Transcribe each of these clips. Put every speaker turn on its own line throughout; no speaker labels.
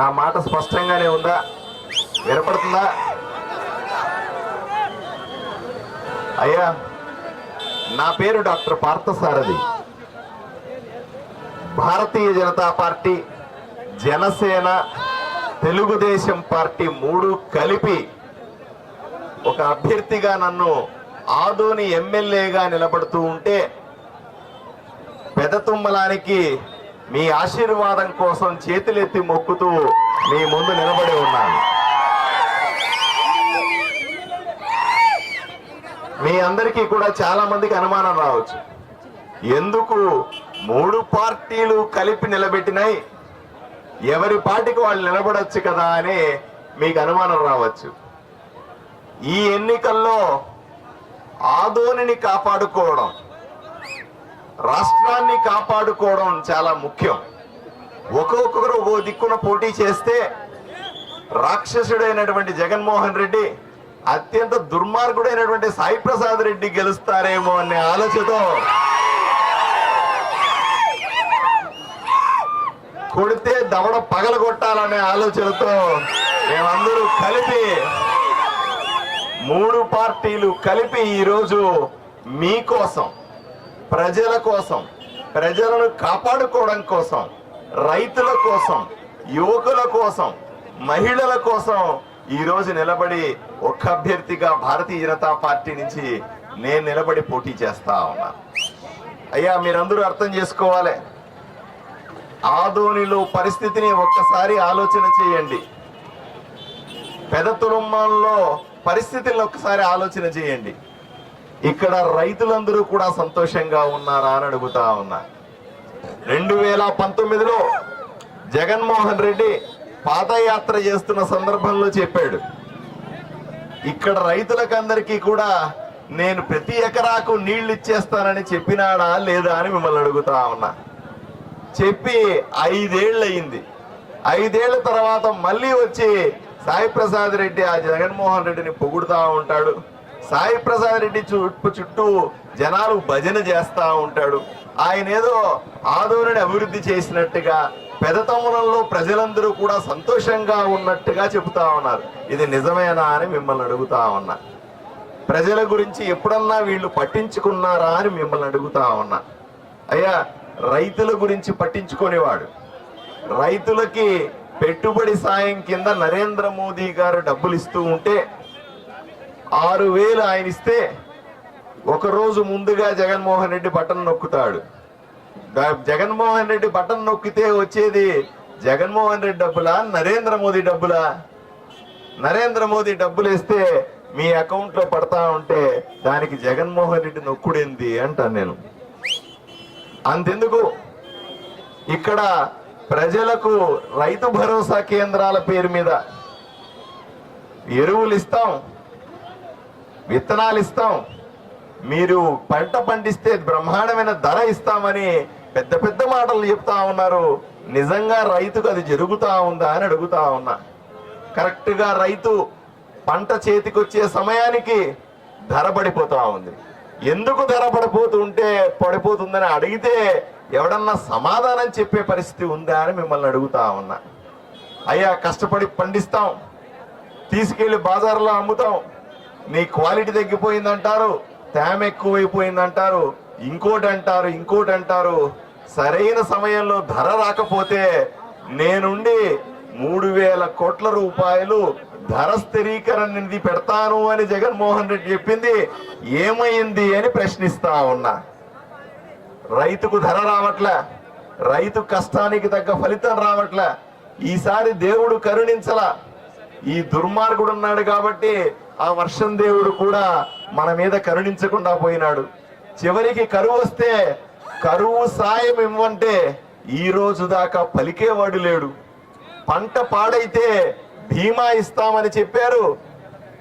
నా మాట స్పష్టంగానే ఉందా? వినపడుతుందా? అయ్యా నా పేరు doctor Parthasarathi. Bharatiya Janata party Janasena Telugu Desam party మూడు కలిపి ఒక అభ్యర్థిగా నన్ను ఆదోని ఎమ్మెల్యేగా నిలబడుతూ ఉంటే పెదతుమ్మలానికి మీ ఆశీర్వాదం కోసం చేతులెత్తి మొక్కుతూ మీ ముందు నిలబడి ఉన్నాను. మీ అందరికీ కూడా చాలా మందికి అనుమానం రావచ్చు. ఎందుకు మూడు పార్టీలు కలిపి నిలబెట్టినాయి? ఎవరి పార్టీకి వాళ్ళు నిలబడచ్చు కదా అని మీకు అనుమానం రావచ్చు. ఈ ఎన్నికల్లో ఆదోనిని కాపాడుకోవడం రాష్ట్రాన్ని కాపాడుకోవడం చాలా ముఖ్యం. ఒక్కొక్కరు ఒక్కో దిక్కున పోటీ చేస్తే రాక్షసుడైనటువంటి జగన్మోహన్ రెడ్డి అత్యంత దుర్మార్గుడైనటువంటి సాయి ప్రసాద్ రెడ్డి గెలుస్తారేమో అనే ఆలోచనతో కొడితే దవడ పగలగొట్టాలనే ఆలోచనతో మేమందరూ కలిపి మూడు పార్టీలు కలిపి ఈరోజు మీకోసం ప్రజల కోసం ప్రజలను కాపాడుకోవడం కోసం రైతుల కోసం యువకుల కోసం మహిళల కోసం ఈరోజు నిలబడి ఒక్క అభ్యర్థిగా భారతీయ జనతా పార్టీ నుంచి నేను నిలబడి పోటీ చేస్తా ఉన్నా. అయ్యా మీరందరూ అర్థం చేసుకోవాలి. ఆదోనిలో పరిస్థితిని ఒక్కసారి ఆలోచన చేయండి. పెదతులమ్మంలో పరిస్థితిని ఒక్కసారి ఆలోచన చేయండి. ఇక్కడ రైతులందరూ కూడా సంతోషంగా ఉన్నారా అని అడుగుతా ఉన్నా. రెండు వేల పంతొమ్మిదిలో జగన్మోహన్ రెడ్డి పాదయాత్ర చేస్తున్న సందర్భంలో చెప్పాడు. ఇక్కడ రైతులకందరికీ కూడా నేను ప్రతి ఎకరాకు నీళ్ళు ఇచ్చేస్తానని చెప్పినాడా లేదా అని మిమ్మల్ని అడుగుతా ఉన్నా. చెప్పి ఐదేళ్ళు అయింది ఐదేళ్ళ తర్వాత మళ్ళీ వచ్చి సాయి ప్రసాద్ రెడ్డి ఆ జగన్మోహన్ రెడ్డిని పొగుడుతూ ఉంటాడు. సాయి ప్రసాద్ రెడ్డి చుట్టూ చుట్టూ జనాలు భజన చేస్తా ఉంటాడు. ఆయన ఏదో ఆదోనిని అభివృద్ధి చేసినట్టుగా పెదతమ్ములంలో ప్రజలందరూ కూడా సంతోషంగా ఉన్నట్టుగా చెబుతా ఉన్నారు. ఇది నిజమేనా అని మిమ్మల్ని అడుగుతా ఉన్నా. ప్రజల గురించి ఎప్పుడన్నా వీళ్ళు పట్టించుకున్నారా అని మిమ్మల్ని అడుగుతా ఉన్నా. అయ్యా రైతుల గురించి పట్టించుకునేవాడు. రైతులకి పెట్టుబడి సాయం కింద నరేంద్ర మోదీ గారు డబ్బులు ఇస్తూ ఉంటే ఆరు వేలు ఆయన ఇస్తే ఒకరోజు ముందుగా జగన్మోహన్ రెడ్డి బటన్ నొక్కుతాడు. జగన్మోహన్ రెడ్డి బటన్ నొక్కితే వచ్చేది జగన్మోహన్ రెడ్డి డబ్బులా నరేంద్ర మోదీ డబ్బులా? నరేంద్ర మోదీ డబ్బులు ఇస్తే మీ అకౌంట్లో పడతా ఉంటే దానికి జగన్మోహన్ రెడ్డి నొక్కుడేంది అంటాను నేను. అంతెందుకు? ఇక్కడ ప్రజలకు రైతు భరోసా కేంద్రాల పేరు మీద ఎరువులు ఇస్తాం. విత్తనాలు ఇస్తాం. మీరు పంట పండిస్తే బ్రహ్మాండమైన ధర ఇస్తామని పెద్ద పెద్ద మాటలు చెప్తా ఉన్నారు. నిజంగా రైతుకు అది జరుగుతా ఉందా అని అడుగుతా ఉన్నా. కరెక్ట్గా రైతు పంట చేతికొచ్చే సమయానికి ధర పడిపోతా ఉంది. ఎందుకు ధర పడిపోతుంటే పడిపోతుందని అడిగితే ఎవడన్నా సమాధానం చెప్పే పరిస్థితి ఉందా అని మిమ్మల్ని అడుగుతా ఉన్నా. అయ్యా కష్టపడి పండిస్తాం. తీసుకెళ్ళి బజార్లో అమ్ముతాం. నీ క్వాలిటీ తగ్గిపోయిందంటారు తేమ ఎక్కువైపోయిందంటారు ఇంకోటి అంటారు ఇంకోటి అంటారు సరైన సమయంలో ధర రాకపోతే నేనుండి మూడు వేల కోట్ల రూపాయలు ధర స్థిరీకరణ నిధి పెడతాను అని జగన్మోహన్ రెడ్డి చెప్పింది. ఏమైంది అని ప్రశ్నిస్తా ఉన్నా. రైతుకు ధర రావట్లే రైతు కష్టానికి తగ్గ ఫలితం రావట్లే. ఈసారి దేవుడు కరుణించలా. ఈ దుర్మార్గుడు ఉన్నాడు కాబట్టి ఆ వర్షం దేవుడు కూడా మన మీద కరుణించకుండా పోయినాడు. చివరికి కరువు వస్తే కరువు సాయం ఇవ్వంటే ఈ రోజు దాకా పలికేవాడు లేడు. పంట పాడైతే బీమా ఇస్తామని చెప్పారు.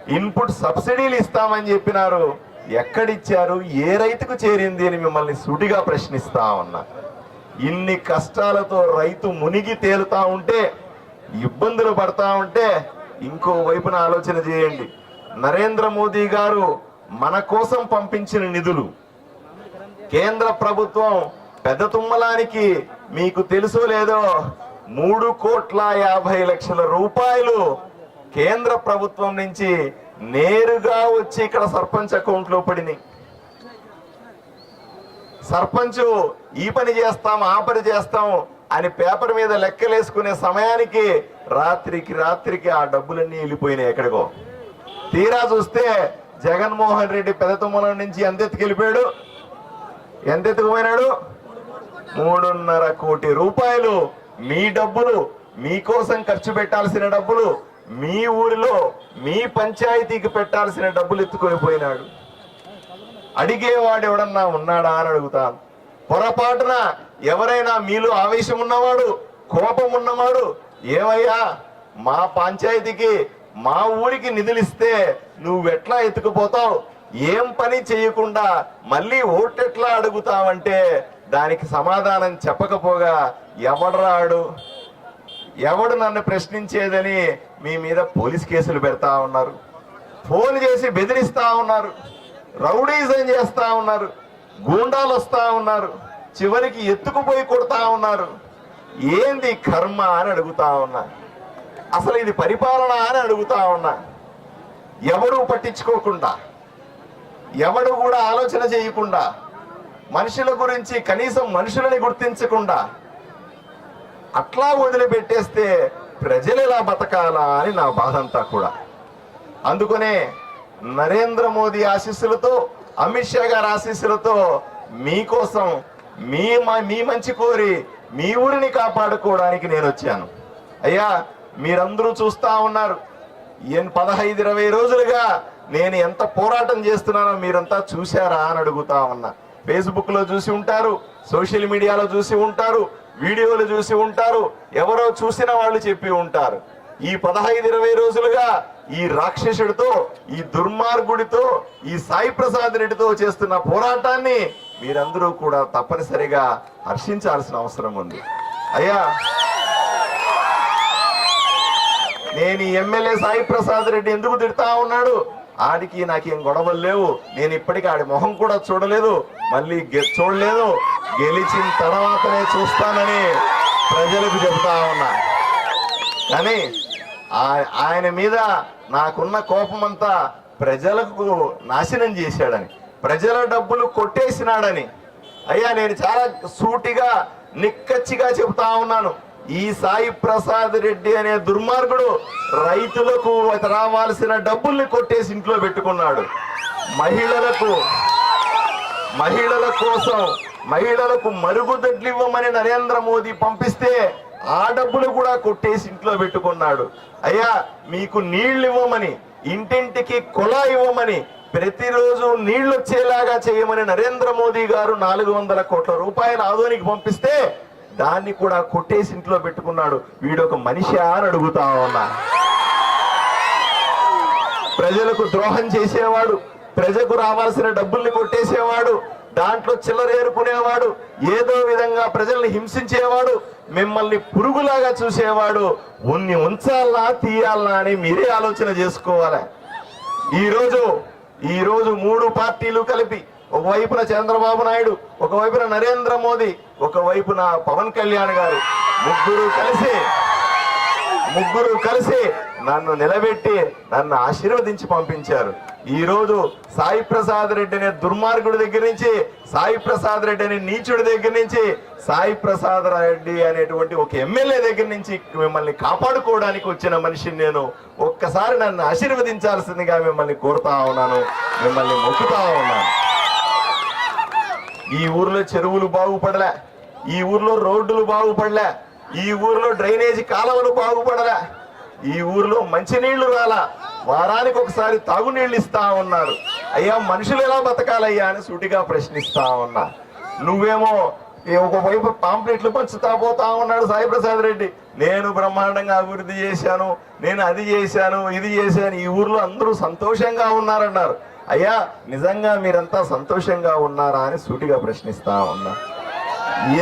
ఇన్పుట్ సబ్సిడీలు ఇస్తామని చెప్పినారు. ఎక్కడిచ్చారు? ఏ రైతుకు చేరింది అని మిమ్మల్ని సుడిగా ప్రశ్నిస్తా ఉన్నా. ఇన్ని కష్టాలతో రైతు మునిగి తేలుతా ఉంటే ఇబ్బందులు పడతా ఉంటే ఇంకో వైపున ఆలోచన చేయండి. నరేంద్ర మోదీ గారు మన కోసం పంపించిన నిధులు. కేంద్ర ప్రభుత్వం పెద్ద తుమ్మలానికి మీకు తెలుసో లేదో మూడు కోట్ల యాభై లక్షల రూపాయలు కేంద్ర ప్రభుత్వం నుంచి నేరుగా వచ్చి ఇక్కడ సర్పంచ్ అకౌంట్లో పడినాయి. సర్పంచ్ ఈ పని చేస్తాం ఆ పని చేస్తాం అని పేపర్ మీద లెక్కలేసుకునే సమయానికి రాత్రికి రాత్రికి ఆ డబ్బులన్నీ వెళ్ళిపోయినాయి ఎక్కడికో. తీరా చూస్తే జగన్మోహన్ రెడ్డి పెదతుమ్మలం నుంచి ఎంత ఎత్తుకెళ్ళిపోయాడు ఎంత ఎత్తుకుపోయినాడు మూడున్నర కోటి రూపాయలు. మీ డబ్బులు మీకోసం ఖర్చు పెట్టాల్సిన డబ్బులు మీ ఊరిలో మీ పంచాయతీకి పెట్టాల్సిన డబ్బులు ఎత్తుకొని పోయినాడు. అడిగేవాడు ఎవడన్నా ఉన్నాడా అని అడుగుతాను. పొరపాటున ఎవరైనా మీలో ఆవేశం ఉన్నవాడు కోపం ఉన్నవాడు ఏమయ్యా? మా పంచాయతీకి మా ఊరికి నిధులిస్తే నువ్వెట్లా ఎత్తుకుపోతావు? ఏం పని చేయకుండా మళ్ళీ ఓటెట్లా అడుగుతావంటే దానికి సమాధానం చెప్పకపోగా ఎవడరాడు ఎవడు నన్ను ప్రశ్నించేదని మీ మీద పోలీస్ కేసులు పెడతా ఉన్నారు. ఫోన్ చేసి బెదిరిస్తా ఉన్నారు. రౌడీజం చేస్తా ఉన్నారు. గూండాలు వస్తా ఉన్నారు. చివరికి ఎత్తుకుపోయి కొడతా ఉన్నారు. ఏంది కర్మ అని అడుగుతా ఉన్నా. అసలు ఇది పరిపాలన అని అడుగుతా ఉన్నా. ఎవడు పట్టించుకోకుండా ఎవడు కూడా ఆలోచన చేయకుండా మనుషుల గురించి కనీసం మనుషులని గుర్తించకుండా అట్లా వదిలిపెట్టేస్తే ప్రజలు ఎలా బతకాలా అని నా బాధ అంతా కూడా. అందుకనే నరేంద్ర మోదీ ఆశీస్సులతో అమిత్ షా గారి ఆశీస్సులతో మీకోసం మీ మీ మంచి కోరి మీ ఊరిని కాపాడుకోవడానికి నేను వచ్చాను. అయ్యా మీరందరూ చూస్తా ఉన్నారు. ఎన్ పదహైదు ఇరవై రోజులుగా నేను ఎంత పోరాటం చేస్తున్నానో మీరంతా చూశారా అని అడుగుతా ఉన్నా. ఫేస్బుక్లో చూసి ఉంటారు సోషల్ మీడియాలో చూసి ఉంటారు వీడియోలు చూసి ఉంటారు ఎవరో చూసిన వాళ్ళు చెప్పి ఉంటారు. ఈ పదహైదు ఇరవై రోజులుగా ఈ రాక్షసుడితో ఈ దుర్మార్గుడితో ఈ సాయి ప్రసాద్ రెడ్డితో చేస్తున్న పోరాటాన్ని మీరందరూ కూడా తప్పనిసరిగా హర్షించాల్సిన అవసరం ఉంది. అయ్యా! నేను ఈ ఎమ్మెల్యే సాయి ప్రసాద్ రెడ్డి ఎందుకు తిడతా ఉన్నాడు? ఆడికి నాకేం గొడవలు లేవు. నేను ఇప్పటికీ ఆడి మొహం కూడా చూడలేదు. మళ్ళీ గె- చూడలేదు. గెలిచిన తర్వాతనే చూస్తానని ప్రజలకు చెబుతా ఉన్నా. కానీ ఆయన మీద నాకున్న కోపమంతా ప్రజలకు నాశనం చేశాడని ప్రజల డబ్బులు కొట్టేసినాడని. అయ్యా నేను చాలా సూటిగా నిక్కచ్చిగా చెబుతా ఉన్నాను. ఈ సాయి ప్రసాద్ రెడ్డి అనే దుర్మార్గుడు రైతులకు రావాల్సిన డబ్బుల్ని కొట్టేసి ఇంట్లో పెట్టుకున్నాడు. మహిళలకు మహిళల కోసం మహిళలకు మరుగుదొడ్లు ఇవ్వమని నరేంద్ర మోదీ పంపిస్తే ఆ డబ్బులు కూడా కొట్టేసి ఇంట్లో పెట్టుకున్నాడు. అయ్యా మీకు నీళ్ళు ఇవ్వమని ఇంటింటికి కులా ఇవ్వమని ప్రతిరోజు నీళ్ళు వచ్చేలాగా చేయమని నరేంద్ర మోదీ గారు నాలుగు వందల కోట్ల రూపాయల ఆదోనికి పంపిస్తే దాన్ని కూడా కొట్టేసి ఇంట్లో పెట్టుకున్నాడు. వీడొక మనిషి అని అడుగుతా ఉన్నా. ప్రజలకు ద్రోహం చేసేవాడు ప్రజకు రావాల్సిన డబ్బుల్ని కొట్టేసేవాడు దాంట్లో చిల్లర ఏరుకునేవాడు ఏదో విధంగా ప్రజల్ని హింసించేవాడు మిమ్మల్ని పురుగులాగా చూసేవాడు. ఉన్ని ఉంచాలా తీయాలా అని మీరే ఆలోచన చేసుకోవాలి. ఈరోజు ఈరోజు ఈ రోజు మూడు పార్టీలు కలిపి ఒకవైపున చంద్రబాబు నాయుడు ఒకవైపున నరేంద్ర మోదీ ఒకవైపున పవన్ కళ్యాణ్ గారు ముగ్గురు కలిసి ముగ్గురు కలిసి నన్ను నిలబెట్టి నన్ను ఆశీర్వదించి పంపించారు. ఈ రోజు సాయి ప్రసాద్ రెడ్డి అనే దుర్మార్గుడి దగ్గర నుంచి సాయి ప్రసాద్ రెడ్డి అనే నీచుడి దగ్గర నుంచి సాయి ప్రసాద్ రెడ్డి అనేటువంటి ఒక ఎమ్మెల్యే దగ్గర నుంచి మిమ్మల్ని కాపాడుకోవడానికి వచ్చిన మనిషిని నేను ఒక్కసారి నన్ను ఆశీర్వదించాల్సిందిగా మిమ్మల్ని కోరుతా ఉన్నాను మిమ్మల్ని మొక్కుతా ఉన్నాను. ఈ ఊర్లో చెరువులు బాగుపడలే ఈ ఊర్లో రోడ్డులు బాగుపడలే ఈ ఊర్లో డ్రైనేజీ కాలువలు బాగుపడరా ఈ ఊర్లో మంచినీళ్ళు రాలా. వారానికి ఒకసారి తాగునీళ్ళు ఇస్తా ఉన్నారు. అయ్యా మనుషులు ఎలా బతకాలయ్యా అని సూటిగా ప్రశ్నిస్తా ఉన్నా. నువ్వేమో ఒకవైపు పాంప్లెట్లు పంచుతా పోతా ఉన్నాడు సాయిప్రసాద్ రెడ్డి. నేను బ్రహ్మాండంగా అభివృద్ధి చేశాను నేను అది చేశాను ఇది చేశాను. ఈ ఊర్లో అందరూ సంతోషంగా ఉన్నారన్నారు. అయ్యా నిజంగా మీరంతా సంతోషంగా ఉన్నారా అని సూటిగా ప్రశ్నిస్తా ఉన్నా.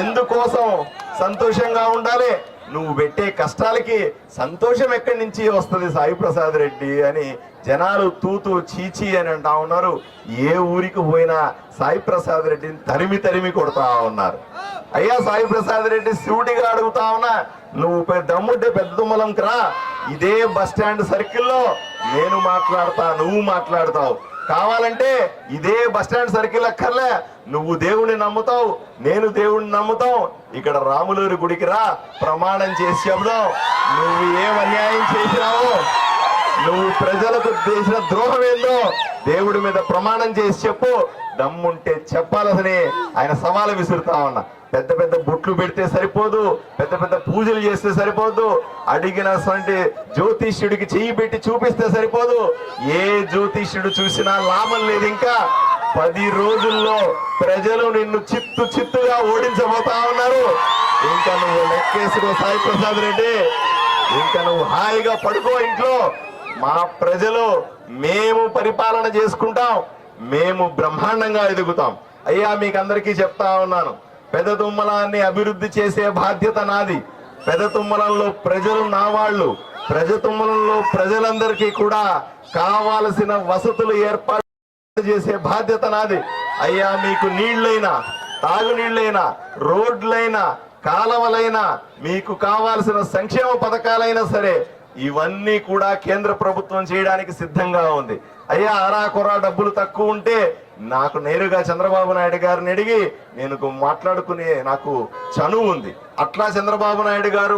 ఎందుకోసం సంతోషంగా ఉండాలి? నువ్వు పెట్టే కష్టాలకి సంతోషం ఎక్కడి నుంచి వస్తుంది సాయి ప్రసాద్ రెడ్డి అని జనాలు తూతూ చీచి అని అంటా ఉన్నారు. ఏ ఊరికి పోయినా సాయి ప్రసాద్ రెడ్డిని తరిమి తరిమి కొడతా ఉన్నారు. అయ్యా సాయి ప్రసాద్ రెడ్డి శివుడిగా అడుగుతా ఉన్నా నువ్వు పెద్ద దమ్ముంటే పెద్ద దుమ్మలంకి రా ఇదే బస్ స్టాండ్ సర్కిల్లో నేను మాట్లాడతా నువ్వు మాట్లాడతావు. కావాలంటే ఇదే బస్ స్టాండ్ సర్కిల్ అక్కర్లే. నువ్వు దేవుణ్ణి నమ్ముతావు నేను దేవుణ్ణి నమ్ముతావు. ఇక్కడ రాములూరి గుడికి రా ప్రమాణం చేసి చెబుదాం. నువ్వు ఏం అన్యాయం చేసినావు? నువ్వు ప్రజలకు చేసిన ద్రోహం ఏందో? దేవుడి మీద ప్రమాణం చేసి చెప్పు. దమ్ముంటే చెప్పాలని ఆయన సవాలు విసురుతా ఉన్నా. పెద్ద పెద్ద బొట్లు పెడితే సరిపోదు పెద్ద పెద్ద పూజలు చేస్తే సరిపోదు అడిగినటువంటి జ్యోతిష్యుడికి చెయ్యి పెట్టి చూపిస్తే సరిపోదు. ఏ జ్యోతిష్యుడు చూసినా లాభం లేదు ఇంకా. పది రోజుల్లో ప్రజలు నిన్ను చిత్తు చిత్తుగా ఓడించబోతా ఉన్నారు. ఇంకా నువ్వు లెక్కేసుకో సాయి ప్రసాద్ రెడ్డి. ఇంకా నువ్వు హాయిగా పడుకో ఇంట్లో. మా ప్రజలు మేము పరిపాలన చేసుకుంటాం. మేము బ్రహ్మాండంగా ఎదుగుతాం. అయ్యా మీకు అందరికీ చెప్తా ఉన్నాను. పెద్ద తుమ్మలాన్ని అభివృద్ధి చేసే బాధ్యత నాది. పెద్ద తుమ్మలంలో ప్రజలు నా వాళ్ళు. ప్రజ తుమ్మలంలో ప్రజలందరికీ కూడా కావాల్సిన వసతులు ఏర్పాటు చేసే బాధ్యత నాది. అయ్యా మీకు నీళ్ళైనా తాగునీళ్ళైనా రోడ్లైనా కాలవలైనా మీకు కావాల్సిన సంక్షేమ పథకాలైనా సరే ఇవన్నీ కూడా కేంద్ర ప్రభుత్వం చేయడానికి సిద్ధంగా ఉంది. అయ్యా అరా కొరా డబ్బులు తక్కువ ఉంటే నాకు నేరుగా చంద్రబాబు నాయుడు గారిని అడిగి నేను మాట్లాడుకునే నాకు చనువు ఉంది. అట్లా చంద్రబాబు నాయుడు గారు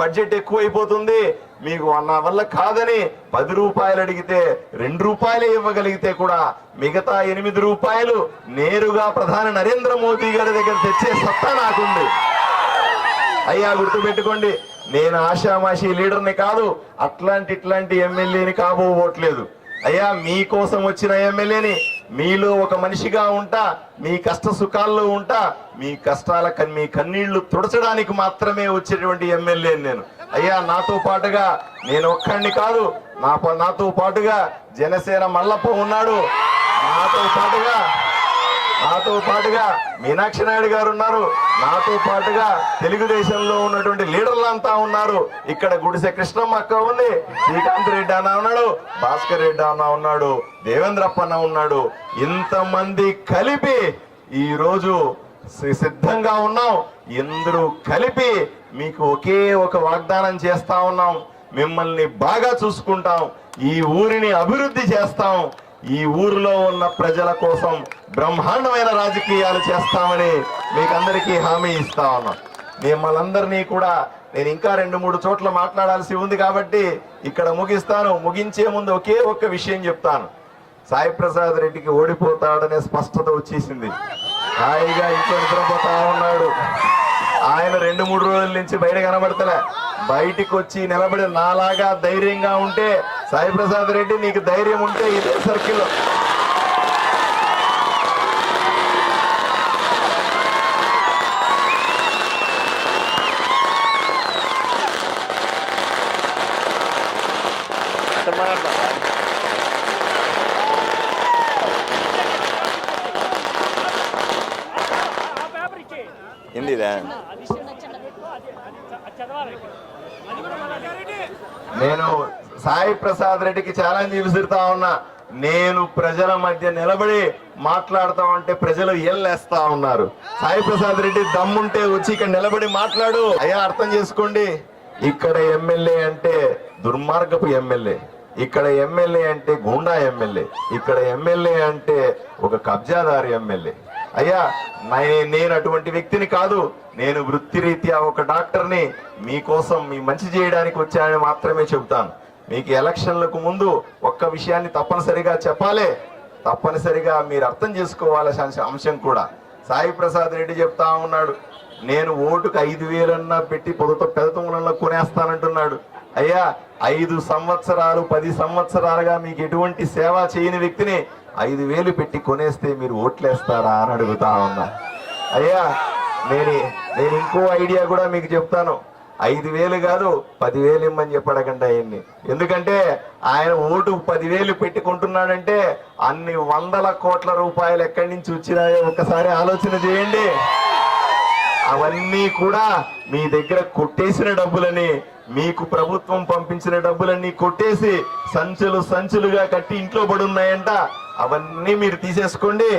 బడ్జెట్ ఎక్కువైపోతుంది. మీకు నా వల్ల కాదని పది రూపాయలు అడిగితే రెండు రూపాయలు ఇవ్వగలిగితే కూడా మిగతా ఎనిమిది రూపాయలు నేరుగా ప్రధాని నరేంద్ర మోదీ గారి దగ్గర తెచ్చే సత్తా నాకుంది. అయ్యా గుర్తుపెట్టుకోండి. నేను ఆషామాషి లీడర్ని కాదు అట్లాంటి ఇట్లాంటి ఎమ్మెల్యేని కాబోవట్లేదు అయ్యా మీకోసం వచ్చిన ఎమ్మెల్యేని మీలో ఒక మనిషిగా ఉంటా మీ కష్ట సుఖాల్లో ఉంటా మీ కష్టాల మీ కన్నీళ్ళు తుడచడానికి మాత్రమే వచ్చేటువంటి ఎమ్మెల్యేని నేను. అయ్యా నాతో పాటుగా నేను ఒక్కడిని కాదు నా నాతో పాటుగా జనసేన మల్లప్ప ఉన్నాడు. నాతో పాటుగా నాతో పాటుగా మీనాక్షి నాయుడు గారు ఉన్నారు. నాతో పాటుగా తెలుగుదేశంలో ఉన్నటువంటి లీడర్లు అంతా ఉన్నారు. ఇక్కడ గుడిసె కృష్ణమ్మ అక్క ఉంది. శ్రీకాంత్ రెడ్డి అన్న ఉన్నాడు. భాస్కర్ రెడ్డి అన్న ఉన్నాడు. దేవేంద్రప్ప అన్న ఉన్నాడు. ఇంతమంది కలిపి ఈరోజు సిద్ధంగా ఉన్నాం. ఎందరూ కలిపి మీకు ఒకే ఒక వాగ్దానం చేస్తా ఉన్నాం. మిమ్మల్ని బాగా చూసుకుంటాం. ఈ ఊరిని అభివృద్ధి చేస్తాం. ఈ ఊరిలో ఉన్న ప్రజల కోసం బ్రహ్మాండమైన రాజకీయాలు చేస్తామని మీకందరికీ హామీ ఇస్తా ఉన్నాం. మిమ్మల్ందరినీ కూడా నేను ఇంకా రెండు మూడు చోట్ల మాట్లాడాల్సి ఉంది కాబట్టి ఇక్కడ ముగిస్తాను. ముగించే ముందు ఒకే ఒక్క విషయం చెప్తాను. సాయి ప్రసాద్ రెడ్డికి ఓడిపోతాడనే స్పష్టత వచ్చేసింది. హాయిగా ఇంట్లో నిద్రపోతా ఉన్నాడు. ఆయన రెండు మూడు రోజుల నుంచి బయట కనబడతలే. బయటికి వచ్చి నిలబడి నాలాగా ధైర్యంగా ఉంటే సాయి ప్రసాద్ రెడ్డి నీకు ధైర్యం ఉంటే ఇదే సర్కిల్లో
ఆ పేపర్ ఇచ్చే
ఏందిదా
అది చిన్న చిన్న పెట్టు అది అది చ- అది చదవాలి అది కూడా మన
నేను సాయి ప్రసాద్ రెడ్డికి ఛాలెంజ్ విసురుతా ఉన్నా నేను ప్రజల మధ్య నిలబడి మాట్లాడతా ఉంటే ప్రజలు ఎల్లేస్తా ఉన్నారు. సాయి ప్రసాద్ రెడ్డి దమ్ముంటే వచ్చి ఇక్కడ నిలబడి మాట్లాడు. అయ్యా అర్థం చేసుకోండి. ఇక్కడ ఎమ్మెల్యే అంటే దుర్మార్గపు ఎమ్మెల్యే. ఇక్కడ ఎమ్మెల్యే అంటే గుండా ఎమ్మెల్యే. ఇక్కడ ఎమ్మెల్యే అంటే ఒక కబ్జాదారు ఎమ్మెల్యే. అయ్యా నే- నేను అటువంటి వ్యక్తిని కాదు. నేను వృత్తిరీత్యా ఒక డాక్టర్ని. మీకోసం మీ మంచి చేయడానికి వచ్చానని మాత్రమే చెబుతాను. మీకు ఎలక్షన్లకు ముందు ఒక్క విషయాన్ని తప్పనిసరిగా చెప్పాలి. తప్పనిసరిగా మీరు అర్థం చేసుకోవాలి అంశం కూడా. సాయి ప్రసాద్ రెడ్డి చెప్తా ఉన్నాడు నేను ఓటుకు ఐదు వేలన్నా పెట్టి పొదుట పెదతములన్నా కొనేస్తానంటున్నాడు. అయ్యా ఐదు సంవత్సరాలు పది సంవత్సరాలుగా మీకు ఎటువంటి సేవ చేయని వ్యక్తిని ఐదు వేలు పెట్టి కొనేస్తే మీరు ఓట్లేస్తారా? అని అడుగుతా ఉన్నా. అయ్యా నేను నేను ఇంకో ఐడియా కూడా మీకు చెప్తాను. ఐదు వేలు కాదు పదివేలు ఇమ్మని చెప్పడకండి ఆయన్ని. ఎందుకంటే ఆయన ఓటు పదివేలు పెట్టుకుంటున్నాడంటే అన్ని వందల కోట్ల రూపాయలు ఎక్కడి నుంచి వచ్చినాయో ఒకసారి ఆలోచన చేయండి. అవన్నీ కూడా మీ దగ్గర కొట్టేసిన డబ్బులని మీకు ప్రభుత్వం పంపించిన డబ్బులన్నీ కొట్టేసి సంచులు సంచులుగా కట్టి ఇంట్లో పడి ఉన్నాయంట అవన్నీ మీరు తీసేసుకోండి.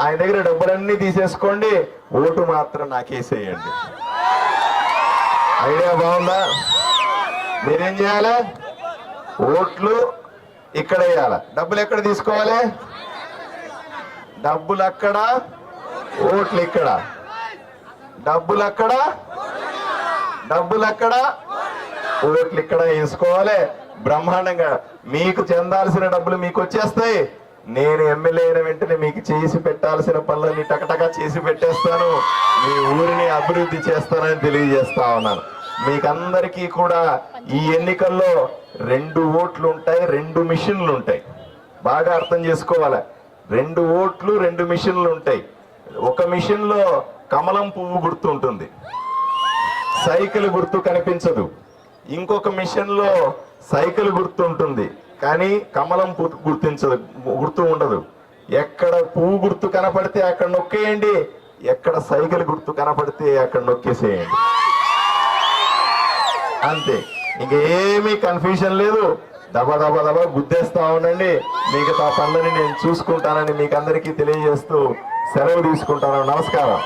ఆయన దగ్గర డబ్బులన్నీ తీసేసుకోండి. ఓటు మాత్రం నాకేసేయండి. ఐడియా బాగుందా? మీరేం చేయాలి? ఓట్లు ఇక్కడ వేయాలి. డబ్బులు ఎక్కడ తీసుకోవాలి? డబ్బులు అక్కడ ఓట్లు ఇక్కడ. డబ్బులు అక్కడ డబ్బులు అక్కడ ఓట్లు ఇక్కడ వేసుకోవాలి. బ్రహ్మాండంగా. మీకు చెందాల్సిన డబ్బులు మీకు వచ్చేస్తాయి. నేను ఎమ్మెల్యే అయిన వెంటనే మీకు చేసి పెట్టాల్సిన పనులని టకటకా చేసి పెట్టేస్తాను. మీ ఊరిని అభివృద్ధి చేస్తానని తెలియజేస్తా ఉన్నాను. మీకందరికీ కూడా ఈ ఎన్నికల్లో రెండు ఓట్లు ఉంటాయి రెండు మిషన్లు ఉంటాయి. బాగా అర్థం చేసుకోవాలి? రెండు ఓట్లు రెండు మిషన్లు ఉంటాయి. ఒక మిషన్లో కమలం పువ్వు గుర్తు ఉంటుంది. సైకిల్ గుర్తు కనిపించదు. ఇంకొక మిషన్లో సైకిల్ గుర్తు ఉంటుంది. కానీ కమలం పు- గుర్తించదు గుర్తు ఉండదు. ఎక్కడ పువ్వు గుర్తు కనపడితే అక్కడ నొక్కేయండి. ఎక్కడ సైకిల్ గుర్తు కనపడితే అక్కడ నొక్కేసేయండి. అంతే. ఇంకేమీ కన్ఫ్యూజన్ లేదు. దబ దబ దబ గుద్దేస్తా ఉండండి. మిగతా పనులని నేను చూసుకుంటానని మీకు అందరికీ తెలియజేస్తూ సెలవు తీసుకుంటాను. నమస్కారం.